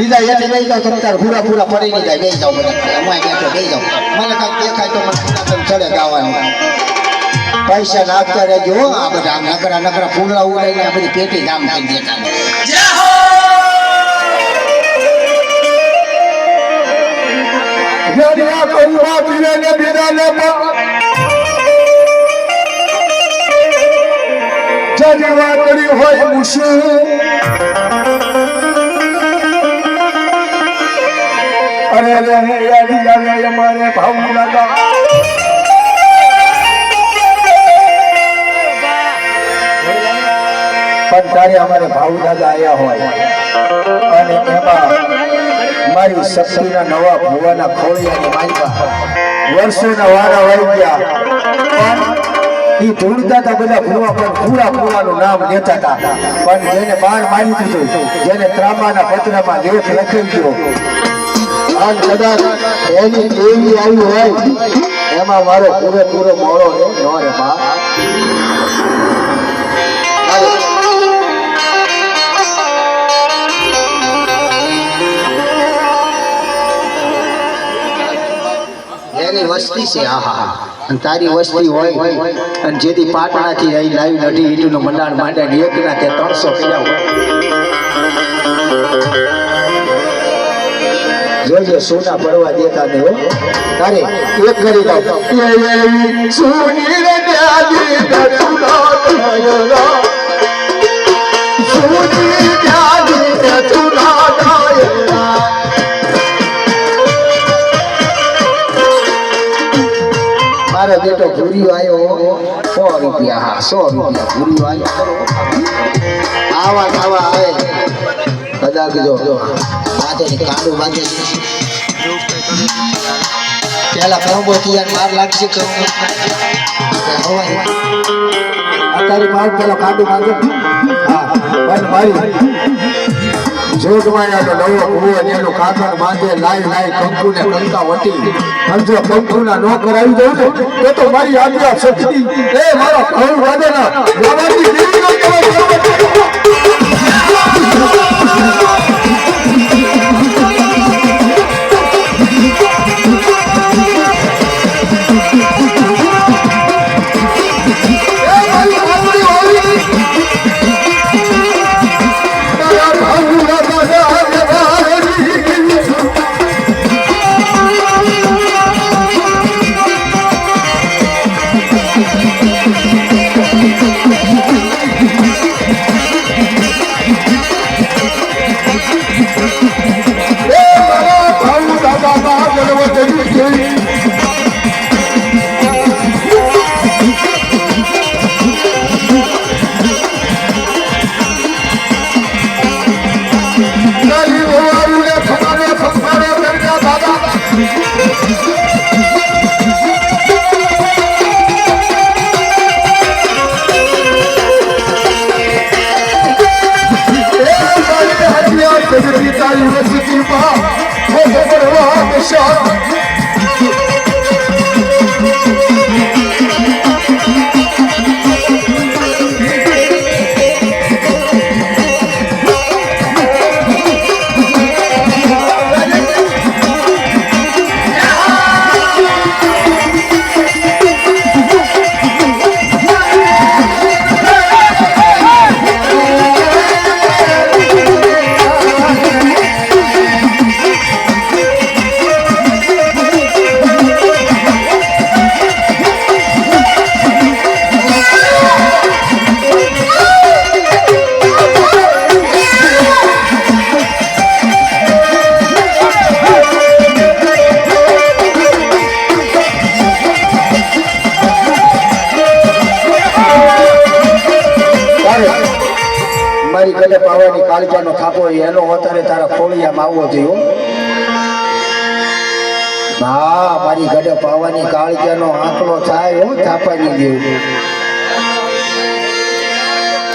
બીજા હેઠે બેસી જાઓ તમે તાર પૂરા પૂરા પડી નહીં જાય બેસી જાઓ બધા અમાય બેઠો બેસી જાઓ મને કાંઈક દેખાય તો મને ચડે ગાવાનું પૈસા નાખતા રહેજો આ બધા આમ નકરા નકરા ફૂલડા ઉડાઈને આ બધી પેટી જામ થઈ દેતા જડિયા વાત કરી ને હોય મુશે અરે રે આવે અમારે ભાવ લાગા પણ તારે અમારે ભાવ દાદા આવ્યા હોય, અને એમાં મારી શક્તિના નવા ભુવાના ખોળિયાની માલિકા વર્ષોના વારા વહી ગયા. એ ઢૂંઢતા હતા બધા ભુવા પણ પૂરા ભુવાનું નામ લેતા હતા. પણ જેને બાર મારી દીધું જેને ત્રામાના પત્રમાં લેખ લખી ગયો અને કદાચ એની દેવી આવી હોય, એમાં મારો પૂરેપૂરો મોડો રે નો રે બા. એની વસ્તી છે અને તારી વસ્તી હોય, અને જેથી પાટણાથી અહીં લાવી નઢી ઈટુનું મંડાણ માંડે એકના તે હોય. જોજે સોના પડવા દેતા ને હો. તારે એક કરી દઉં. સુની રે થયો સુની દ્યાદી દસુનો મારો આવ્યો સો રૂપિયા હા, સો રૂપિયા ભૂરીયો આવ્યો આવા આવા આવે. કદાચ જો કાંડું બાંધે પેલા તિયાર માર લાગશે કરંબો હવાય અત્યારે મારું પેલો કાંડું બાંધો હા મારી આનો નવો કુવો એનું કાગળ બાંધે લાઈ લાઈ કંકુ ને કંકા વટી. અને જો કંકુના નો કરાવી દઉં ને તો તો મારી આજ્ઞા શક્તિ એ મારો ઘઉં બાબાજી દેવીનો કહેવાય Hallelujah. ખોળિયામાં આવવો હા, મારી ગડે પાવાની કાળજાનો આંકડો થાય હું થાપાની દેવું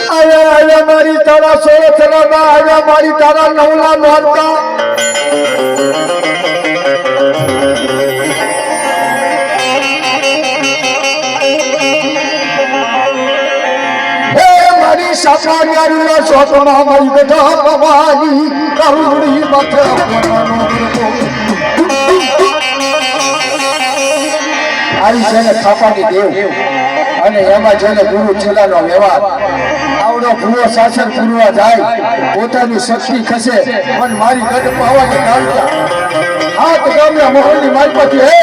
આયા આયા મારી તારા સોળ ચલાના આયા મારી તારા નવલા નોરતા હે મારી સપાડિયારીના બધા ભવાની કરુણી આવી છે ને થાપાની દેવ અને એમાં જેને ગુરુ ચેલાનો વ્યવહાર. આવડો ભૂવો શાસન પૂરવા જાય, પોતાની શક્તિ ખસે, પણ મારી ગઢ પાવાની કાઢતા હાથ ગામના મોહનની માલપતિ હે.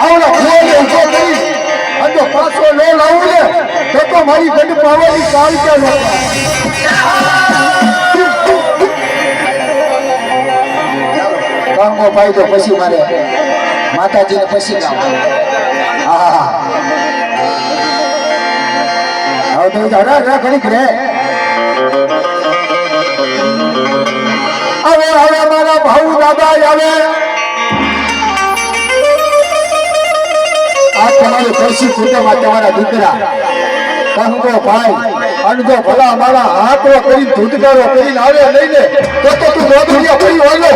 આવડો ભૂવોને ઊભો કરી જો પાછો લો લાવું ને, તો તો મારી ગઢ પાવાની કાળ કે પાઈ તો પછી મારે, માતાજીને પછી કામ હા હા હવે તો રા ઘડીક રે. હવે હવે મારા ભાઉ દાદા આવે. આ તમારી પરસી કુટુંબમાં તમારા દીકરા. કંગો ભાઈ અનજો ભલા મારા હાથો કરી ધૂતકારો કરીને આવે લઈને, તો તો તું રોદરિયા પડી વાળો.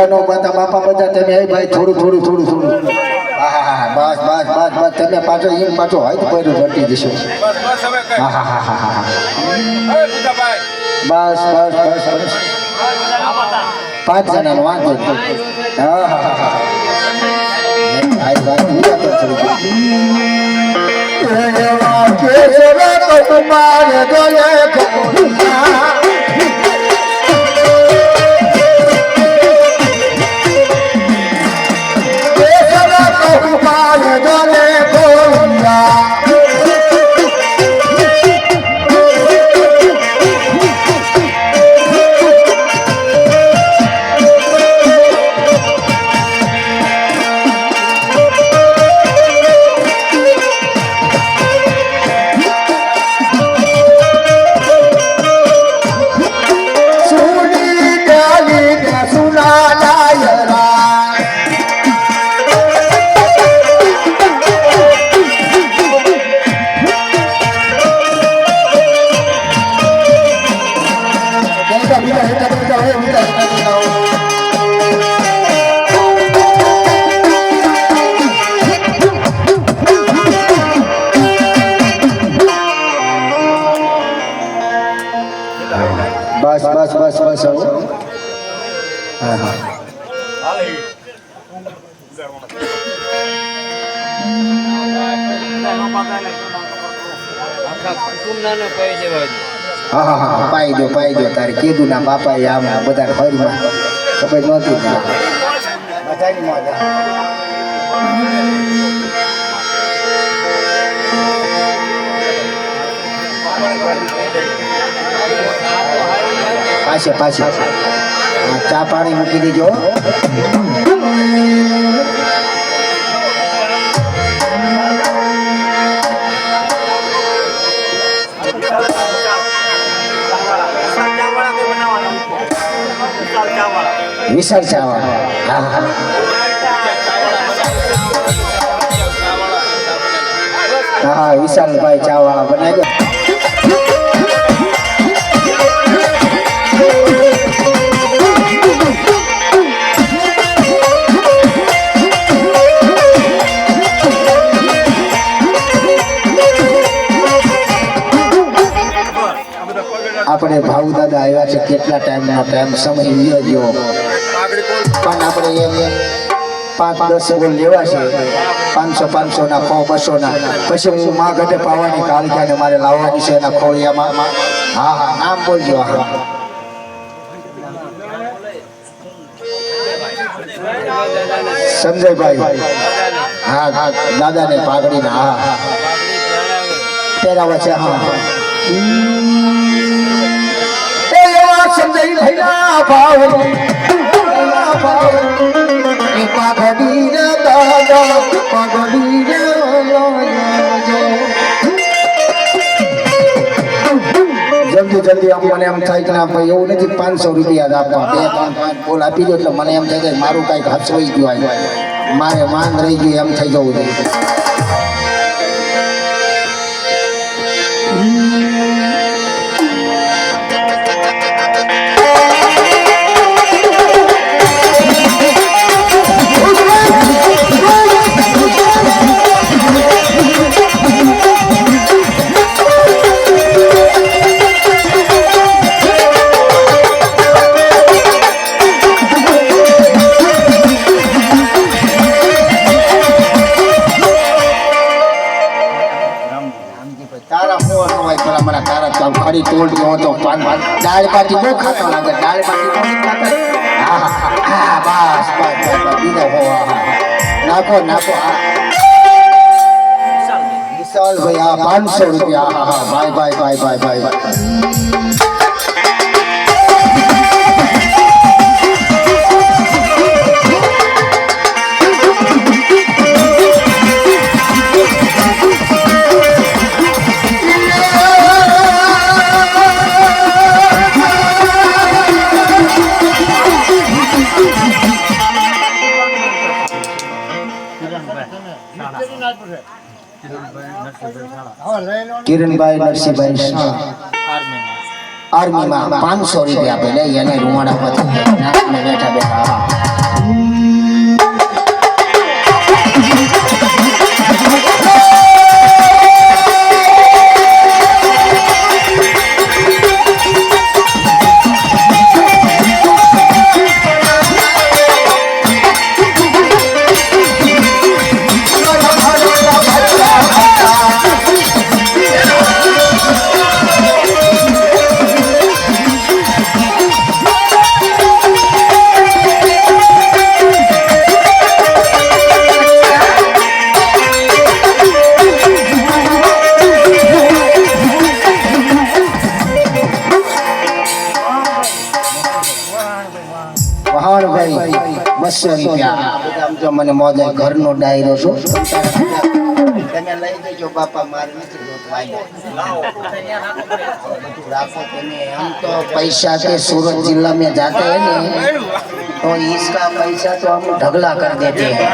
બધા નો બધા બાપા બધા તમે એ ભાઈ થોડું થોડું થોડું થોડું. હા હા હા બસ બસ બસ બસ. તમે પાછો એમ પાછો હાથ પડ્યું ઘટી જશો. હા હા હા હા હા બસ બસ બસ બસ. પાંચ જણાનો વાંધો હા હા હા હા. આ વાત પૂરા તો થઈ ગઈ. એવા કેસરા હા હા હા પાઈ દો પાઈ દો તારે કીધું ના બાપા એ આમ બધા ઘરમાં ખબર નહોતી ને બધાની મોજ પાછે પાછે. ચા પાણી મૂકી દેજો. વિશાળ ચા હા, વિશાલભાઈ ચાવડા બનાવી આપણે ભાવ દાદા આવ્યા છે, કેટલા ટાઈમનો ટાઈમ, સમય ગયો પણ આપણે એમ પાંચ દસ બોલ લેવા છે. પાંચસો પાંચસો ના ખો બસો ના પછી હું માં ઘટે પાવાની કાલિકાને મારે લાવવાની છે એના ખોળિયામાં. હા હા, નામ બોલજો હા સંજયભાઈ. હા હા, દાદાને પાઘડી ના હા હા. પહેરાવા છે, હા એ ના સંજયભાઈના પાઘડી રે જલ્દી જલ્દી આમ મને એમ થાય કે ના ભાઈ એવું નથી, પાંચસો રૂપિયા જ આપવા. બે, ત્રણ, પાંચ બોલ આપી દો એટલે મને એમ થાય કે મારું કાંઈક હસવાઈ ગયું મારે માંગ રહી ગયું એમ થઈ જવું જોઈએ. દાળ બાટી બહુ ખાતો લાગે દાળ બાટી હા બસ બસ બસ બીજો હા. નાખો નાખો. વિશાલ ભાઈ આ પાંચસો રૂપિયા. હા હા. ભાઈ ભાઈ ભાઈ ભાઈ ભાઈ ભાઈ. કિરણભાઈ નરસિંહભાઈ શાહ. આર્મીમાં પાંચસો રૂપિયા આપે. લે એને રૂવાડા બેઠા બેઠા. જોતું. બધું રાખો તમે આમ તો પૈસા के सूरत जिला में जाते हैं ने तो इसका पैसा तो हम ढगला कर देते हैं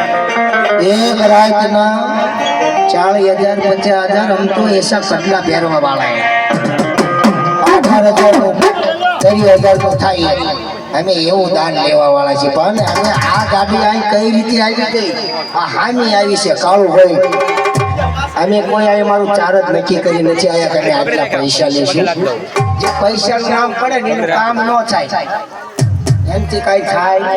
एक रात ना चालीस हजार पचास हजार हम तो ऐसा कटला પહેરવા વાળા है અઢાર હજાર ત્રીસ હજાર નો થાય અમે એવું દાન લેવા વાળા છીએ પણ અમે આ ગાડી અહીં કઈ રીતે આવી ગઈ આ હામી આવી છે કાળું હોય અમે કોઈ અહીં મારું ચાર જ નક્કી કરી નથી આયા કે આટલા પૈસા લેશું જે પૈસા નામ પડે ને એનું કામ ન થાય. એમથી કઈ થાય.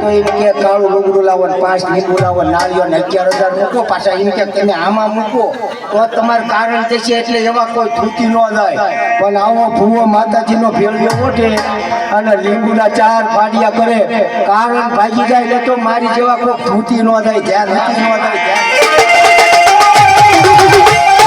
તો એમ કે કાળું લુગડું લાવો ને પાંચ લીંબુ લાવો નાળીઓ ને અગિયાર હજાર મૂકો પાછા. એમ કે તમે આમાં મૂકો તો તમારું કારણ થશે એટલે એવા કોઈ થૂકી ન જાય. પણ આવો ભૂવો માતાજીનો ભેળિયો ઓઠે અને લીંબુના ચાર ફાડિયા કરે. કારણ ભાગી જાય એટલે તો મારી જેવા કોઈ થૂતી ન જાય ધ્યાન નથી ન જાય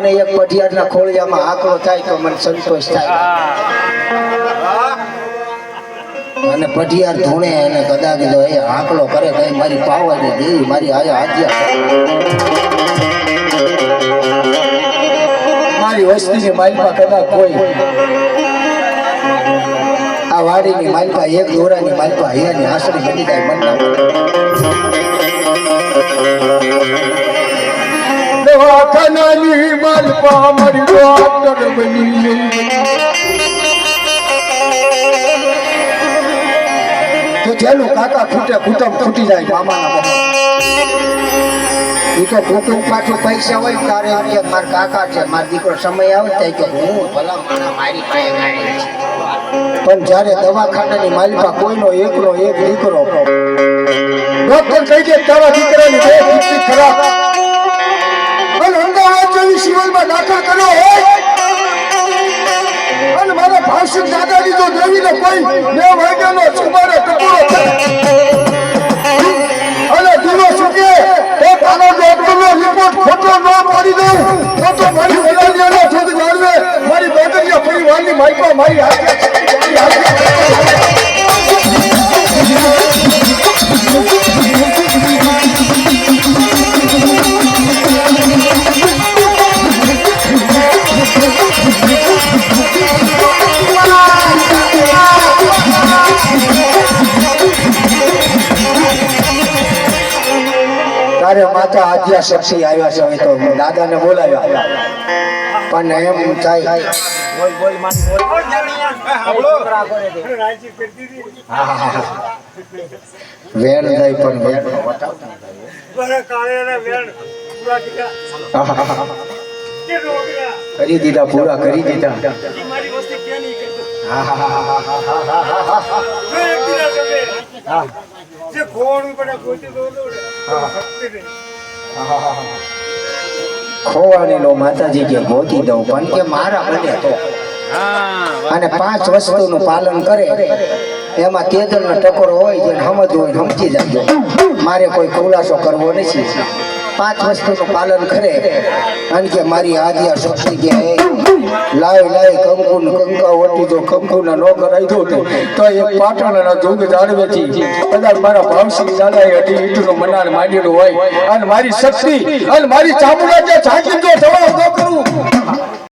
મને એક પઢિયારના ખોળિયામાં આંકડો થાય તો મને સંતોષ થાય. અને પઢિયાર ધૂણે અને કદાચ જો એ આંકડો કરે કઈ મારી પાવાની દેવી, મારી આજે હાજ્યા મારી વસ્તીની માલમાં કદાચ કોઈ. આ વાડીની માલપા એક દોરાની માલપા હૈયાની આશરી બની જાય દવાખાનાની માલપા મારી ડોક્ટર બની તો જેનું કાકા ફૂટે કુટુંબ ફૂટી જાય મામાના કાકા છે, મારો દીકરો સમય આવે ત્યાં હું ભલા પણ જ્યારે દવાખાનાની માલિકા કોઈનો એકનો એક દીકરો. ડોક્ટર કહી દે તારા દીકરાની બે ખરાબ. સિવિલમાં દાખલ કર્યો હોય અને મારા ભાષિક દાદાની જો દેવીને કોઈ બે વાગ્યાનો સુમારે ટકોરો અને દીવો સુકે તો તારો ડોક્ટરનો રિપોર્ટ ખોટો ન પાડી દઉં, તો તો મારી વડાલિયાનો છોડ જાળવે મારી બેટરીયા પરિવારની હાથે મારી હાથે તારે માતા આદ્યા શક્તિ આવ્યા છે હવે તો દાદાને બોલાવ્યા. પણ એમ થાય. હા, હા, હા. વેણ જાય પણ વેણ વટાવતા હા, હા, હા. કરી દીધા પૂરા કરી દીધા. હા, હા, હા, હા, હા, હા, હા, ગોતી દો દો ખોવાણી નો માતાજી કે ગોતી દઉં પણ કે મારા બને તો. અને પાંચ વસ્તુનું પાલન કરે એમાં તેજલ નો ટકોરો હોય જેને સમજવું હોય સમજી જાય મારે કોઈ ખુલાસો કરવો નથી. પાંચ વસ્તુનું પાલન કરે અને કે મારી આદ્યા શક્તિ કે હે, લાય લાય કંકુ ને કંકા ઓટી જો કંકુ ના નો કરાઈ દો ને તો એક પાટણના જોગ જાળવેથી કદાચ મારા ભાવસિંહ દાદાએ અઢી ઈટનું મનાર માંડેલું હોય અને મારી શક્તિ અને મારી ચામુંડા જે ઝાંકી જો જવાબ ન કરું.